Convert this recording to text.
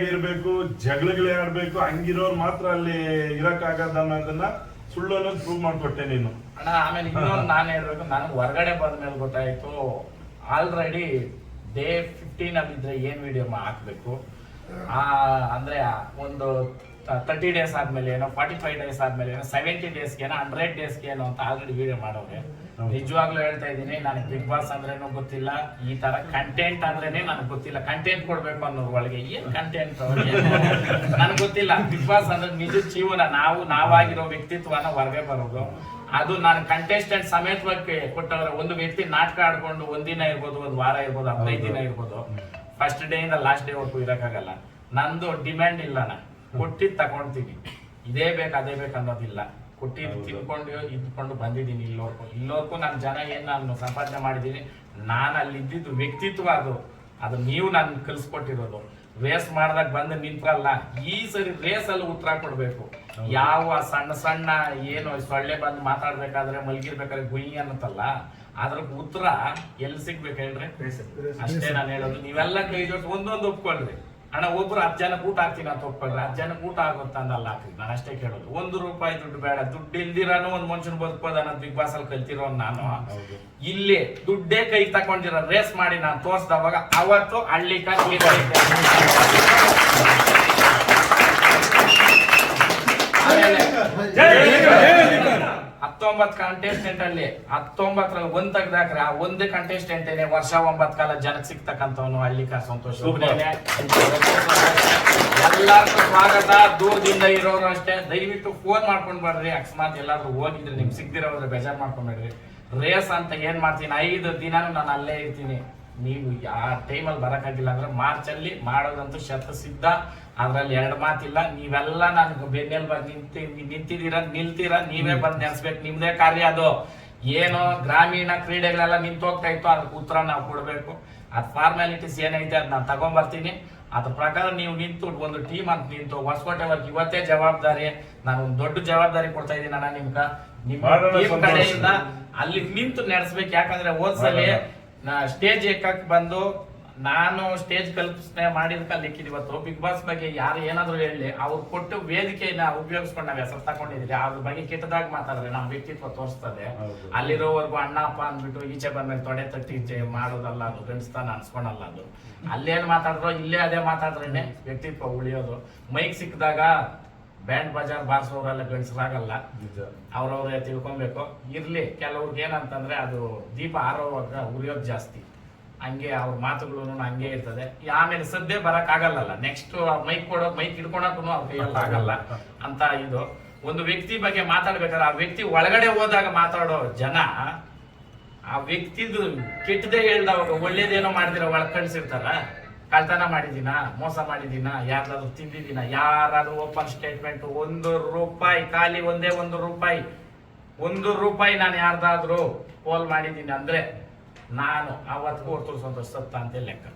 ಇರ್ಬೇಕು, ಜಗಳಗಳೇ ಆಡ್ಬೇಕು, ಹಂಗಿರೋರ್ ಮಾತ್ರ ಅಲ್ಲಿ ಇರಕ್ಕಾಗದ ಅನ್ನೋದನ್ನ ಸುಳ್ಳು ಅನ್ನೋದು ಪ್ರೂವ್ ಮಾಡ್ಕೊಟ್ಟೆ ನೀನು. ಅಣ್ಣ, ಆಮೇಲೆ ಇನ್ನೊಂದು ನಾನು ಹೇಳ್ಬೇಕು, ನನಗೆ ಹೊರಗಡೆ ಬಂದ ಮೇಲೆ ಗೊತ್ತಾಯ್ತು ಆಲ್ರೆಡಿ ಡೇ ಫಿಫ್ಟೀನ್ ಅಲ್ಲಿ ಇದ್ರೆ ಏನ್ ವಿಡಿಯೋ ಹಾಕ್ಬೇಕು? ಆ, ಅಂದ್ರೆ ಒಂದು ತರ್ಟಿ ಡೇಸ್ ಆದ್ಮೇಲೆ ಏನೋ ಫಾರ್ಟಿ ಫೈವ್ ಡೇಸ್ ಆದ್ಮೇಲೆ ಏನೋ ಸೆವೆಂಟಿ ಡೇಸ್ಗೆ ಏನೋ ಹಂಡ್ರೆಡ್ ಡೇಸ್ಗೆ ಏನೋ ಅಂತ ಆಲ್ರೆಡಿ ವಿಡಿಯೋ ಮಾಡೋರೆ. ನಿಜವಾಗ್ಲೂ ಹೇಳ್ತಾ ಇದ್ದೀನಿ ನನಗೆ ಬಿಗ್ ಬಾಸ್ ಅಂದ್ರೇನು ಗೊತ್ತಿಲ್ಲ. ಈ ತರ ಕಂಟೆಂಟ್ ಅಂದ್ರೇನೆ ನನಗೆ ಗೊತ್ತಿಲ್ಲ. ಕಂಟೆಂಟ್ ಕೊಡ್ಬೇಕು ಅನ್ನೋ ಒಳಗೆ ಏನ್ ಕಂಟೆಂಟ್ ನನಗೆ ಗೊತ್ತಿಲ್ಲ. ಬಿಗ್ ಬಾಸ್ ಅಂದ್ರೆ ನಿಜ ಜೀವನ. ನಾವು ನಾವಾಗಿರೋ ವ್ಯಕ್ತಿತ್ವನ ಹೊರಗೆ ಬರೋದು. ಅದು ನಾನು ಕಂಟೆಸ್ಟೆಂಟ್ ಸಮೇತವಾಗಿ ಕೊಟ್ಟವ್ರೆ. ಒಂದು ವ್ಯಕ್ತಿ ನಾಟಕ ಆಡ್ಕೊಂಡು ಒಂದಿನ ಇರ್ಬೋದು ಒಂದು ವಾರ ಇರ್ಬೋದು ಹದಿನೈದು ದಿನ ಇರ್ಬೋದು. ಫಸ್ಟ್ ಡೇ ಇಂದ ಲಾಸ್ಟ್ ಡೇ ವರ್ಗೂ ಇರೋಕ್ಕಾಗಲ್ಲ. ನಂದು ಡಿಮ್ಯಾಂಡ್ ಇಲ್ಲ ನಾ ಕೊಟ್ಟಿದ್ ತಗೊಂತೀನಿ ಇದೇ ಬೇಕು ಅದೇ ಬೇಕು ಅನ್ನೋದಿಲ್ಲ. ಕೊಟ್ಟಿದ್ದು. ತಿನ್ಕೊಂಡು ಇದ್ಕೊಂಡು ಬಂದಿದ್ದೀನಿ ಇಲ್ಲೋರ್ಗು ಇಲ್ಲೋರ್ಗು ನನ್ನ ಜನ ಏನು ನಾನು ಸಂಪಾದನೆ ಮಾಡಿದ್ದೀನಿ ನಾನು ಅಲ್ಲಿ ಇದ್ದಿದ್ದು ವ್ಯಕ್ತಿತ್ವ ಅದು. ಅದು ನೀವು ನನ್ ಕಲಿಸ್ಕೊಟ್ಟಿರೋದು. ರೇಸ್ ಮಾಡ್ದಾಗ ಬಂದು ನಿಂತ್ರಲ್ಲ ಈ ಸರಿ ರೇಸ್ ಅಲ್ಲಿ ಉತ್ತರ ಕೊಡ್ಬೇಕು. ಯಾವ ಸಣ್ಣ ಸಣ್ಣ ಏನು ಸೊಳ್ಳೆ ಬಂದು ಮಾತಾಡ್ಬೇಕಾದ್ರೆ ಮಲಗಿರ್ಬೇಕಾದ್ರೆ ಗುಯಿ ಅನ್ನತ್ತಲ್ಲ ಅದ್ರ ಉತ್ತರ ಎಲ್ಲಿ ಸಿಗ್ಬೇಕು ಹೇಳ್ರಿ? ಅಷ್ಟೇ ನಾನು ಹೇಳೋದು. ನೀವೆಲ್ಲ ಕೈ ಜೊತೆ ಒಂದೊಂದು ಒಪ್ಕೊಳ್ರಿ ಅಣ್ಣ ಒಬ್ರು ಹತ್ತು ಜನಕ್ಕೆ ಊಟ ಹಾಕ್ತೀನಿ ಅಂತ ಒಪ್ಕೊಳ್ರಿ. ಹತ್ತು ಜನಕ್ಕೆ ಊಟ ಆಗುತ್ತೆ ಅಲ್ಲ ಹಾಕ್ರಿ. ನಾನು ಅಷ್ಟೇ ಕೇಳೋದು. ಒಂದು ರೂಪಾಯಿ ದುಡ್ಡು ಬೇಡ. ದುಡ್ಡು ಇಲ್ದಿರಾನು ಒಂದು ಮನುಷ್ಯನ ಬದುಕೋದ ಅನ್ನೋದು ಬಿಗ್ ಬಾಸ್ ಅಲ್ಲಿ ಕಲ್ತಿರೋ ನಾನು. ಇಲ್ಲಿ ದುಡ್ಡೇ ಕೈ ತಕೊಂಡಿರೋ ರೇಸ್ ಮಾಡಿ ನಾನು ತೋರಿಸ್ದವಾಗ ಅವತ್ತು ಹಳ್ಳಿ ಹತ್ತೊಂಬತ್ತು ಕಂಟೆಸ್ಟೆಂಟ್ ಅಲ್ಲಿ ಹತ್ತೊಂಬತ್ತರಲ್ಲಿ ಒಂದ್ ತೆಗ್ದಾಕ್ರೆ ಆ ಒಂದು ಕಂಟೆಸ್ಟೆಂಟ್ ಏನೇ ವರ್ಷ ಒಂಬತ್ತು ಕಾಲ ಜನಕ್ಕೆ ಸಿಗ್ತಕ್ಕಂಥವನು ಅಲ್ಲಿ ಸಂತೋಷ. ಎಲ್ಲಾರ್ಗೂ ಸ್ವಾಗತ. ದೂರದಿಂದ ಇರೋರು ಅಷ್ಟೇ. ದಯವಿಟ್ಟು ಫೋನ್ ಮಾಡ್ಕೊಂಡ್ ಬರ್ರಿ. ಅಕಸ್ಮಾತ್ ಎಲ್ಲಾದ್ರೂ ಹೋಗಿದ್ರೆ ನಿಮ್ಗೆ ಸಿಗ್ದಿರೋದ್ರೆ ಬೇಜಾರ್ ಮಾಡ್ಕೊಂಬೇಡ್ರಿ ರೇಸ್ ಅಂತ ಏನ್ ಮಾಡ್ತೀನಿ? ಐದು ದಿನಾನು ನಾನು ಅಲ್ಲೇ ಇರ್ತೀನಿ. ನೀವು ಆ ಟೈಮಲ್ಲಿ ಬರೋಕ್ಕಾಗಿಲ್ಲ ಅಂದ್ರೆ ಮಾರ್ಚ್ ಅಲ್ಲಿ ಮಾಡೋದಂತೂ ಶತ ಸಿದ್ಧ ಅದ್ರಲ್ಲಿ ಎರಡು ಮಾತಿಲ್ಲ ನೀವೆಲ್ಲ ನನ್ ಬೆನ್ನೆಲ್ ಬಂದು ನಿಂತಿ ನಿಂತಿದ್ದೀರ ನಿಲ್ತೀರ ನೀವೇ ಬಂದು ನೆನ್ಸ್ಬೇಕು. ನಿಮ್ದೇ ಕಾರ್ಯ ಅದು. ಏನು ಗ್ರಾಮೀಣ ಕ್ರೀಡೆಗಳೆಲ್ಲ ನಿಂತು ಹೋಗ್ತಾ ಇತ್ತು ಅದಕ್ಕೆ ಉತ್ತರ ನಾವು ಕೊಡಬೇಕು. ಅದ್ ಫಾರ್ಮ್ಯಾಲಿಟೀಸ್ ಏನೈತೆ ಅದ್ ನಾನು ತಗೊಂಬರ್ತೀನಿ. ಅದ್ರ ಪ್ರಕಾರ ನೀವು ನಿಂತು ಒಂದು ಟೀಮ್ ಅಂತ ನಿಂತು ಹೊಸಕೋಟೆ ವರ್ಕ್ ಇವತ್ತೇ ಜವಾಬ್ದಾರಿ. ನಾನು ಒಂದು ದೊಡ್ಡ ಜವಾಬ್ದಾರಿ ಕೊಡ್ತಾ ಇದ್ದೀನಿ ಅಣ್ಣ ನಿಮ್ಗ. ನಿಮ್ಮ ಕಡೆಯಿಂದ ಅಲ್ಲಿ ನಿಂತು ನಡೆಸ್ಬೇಕು. ಯಾಕಂದ್ರೆ ಹೋದ್ಸಲಿ ಮಾಡೋಣ. ಸ್ಟೇಜ್ ಏಕಕ್ಕೆ ಬಂದು ನಾನು ಸ್ಟೇಜ್ ಕಲ್ಪನೆ ಲಿಕ್ಕಿದ್ ಇವತ್ತು ಬಿಗ್ ಬಾಸ್ ಬಗ್ಗೆ ಯಾರು ಏನಾದ್ರು ಹೇಳಿ ಅವ್ರು ಕೊಟ್ಟು ವೇದಿಕೆಯನ್ನ ಉಪಯೋಗಿಸ್ಕೊಂಡು ನಾವ್ ಹೆಸರು ತಗೊಂಡಿದ್ದೀರಿ ಅದ್ರ ಬಗ್ಗೆ ಕೆಟ್ಟದಾಗ ಮಾತಾಡಿದ್ರೆ ನಮ್ಮ ವ್ಯಕ್ತಿತ್ವ ತೋರಿಸ್ತದೆ. ಅಲ್ಲಿರೋವರ್ಗು ಅಲ್ಲಿರೋವರೆಗೂ ಅಣ್ಣ ಅಪ್ಪ ಅಂದ್ಬಿಟ್ಟು ಈಚೆ ಬಂದ್ಮೇಲೆ ತೊಡೆ ತಟ್ಟಿ ಈಚೆ ಮಾಡೋದಲ್ಲ ಅದು ಗಂಡಸ್ತಾನ ಅನ್ಸ್ಕೊಳಲ್ಲ ಅದು. ಅಲ್ಲೇನ್ ಮಾತಾಡಿದ್ರು ಇಲ್ಲೇ ಅದೇ ಮಾತಾಡ್ರೇನೆ ವ್ಯಕ್ತಿತ್ವ ಉಳಿಯೋದು. ಮೈಕ್ ಸಿಕ್ಕಿದಾಗ ಬ್ಯಾಂಡ್ ಬಜಾರ್ ಬಾರಿಸೋರೆಲ್ಲ ಗಂಡಸರಾಗಲ್ಲ ಅವ್ರವ್ರೆ ತಿಳ್ಕೊಬೇಕು. ಇರ್ಲಿ, ಕೆಲವ್ರಿಗೆ ಏನಂತಂದ್ರೆ ಅದು ದೀಪ ಆರೋವಾಗ ಉರಿಯೋದು ಜಾಸ್ತಿ. ಹಂಗೆ ಅವ್ರ ಮಾತುಗಳು ಹಂಗೆ ಇರ್ತದೆ. ಆಮೇಲೆ ಸದ್ಯ ಬರಕ್ ಆಗಲ್ಲ ನೆಕ್ಸ್ಟ್ ಮೈಕ್ ಕೊಡೋ ಮೈಕ್ ಹಿಡ್ಕೊಳಕ್ಕೂ ಅವ್ರ ಕೈಯಲ್ಲಿ ಆಗಲ್ಲ. ಅಂತ ಇದು. ಒಂದು ವ್ಯಕ್ತಿ ಬಗ್ಗೆ ಮಾತಾಡ್ಬೇಕಾದ್ರೆ ಆ ವ್ಯಕ್ತಿ ಒಳಗಡೆ ಹೋದಾಗ ಮಾತಾಡೋ ಜನ, ಆ ವ್ಯಕ್ತಿದು ಕೆಟ್ಟದೇ ಹೇಳ್ದವಾಗ ಒಳ್ಳೇದೇನೋ ಮಾಡಿದ್ರೆ, ಒಳಗೆ ಕಳ್ಸಿರ್ತಾರ. ಕಳ್ತನ ಮಾಡಿದೀನ ಮೋಸ ಮಾಡಿದೀನ ಯಾರ್ದಾದ್ರು ತಿಂದಿದ್ದೀನ, ಯಾರಾದ್ರೂ ಓಪನ್ ಸ್ಟೇಟ್ಮೆಂಟ್ ಒಂದು ರೂಪಾಯಿ, ಖಾಲಿ ಒಂದೇ ಒಂದು ರೂಪಾಯಿ ಒಂದು ರೂಪಾಯಿ ನಾನು ಯಾರ್ದಾದ್ರೂ ಪೋಲ್ ಮಾಡಿದ್ದೀನಿ ಅಂದ್ರೆ ನಾನು ಅವತ್ತು ಹೊರತು ಸಂತೋಷ ಸತ್ತ ಅಂತ ಲೆಕ್ಕ.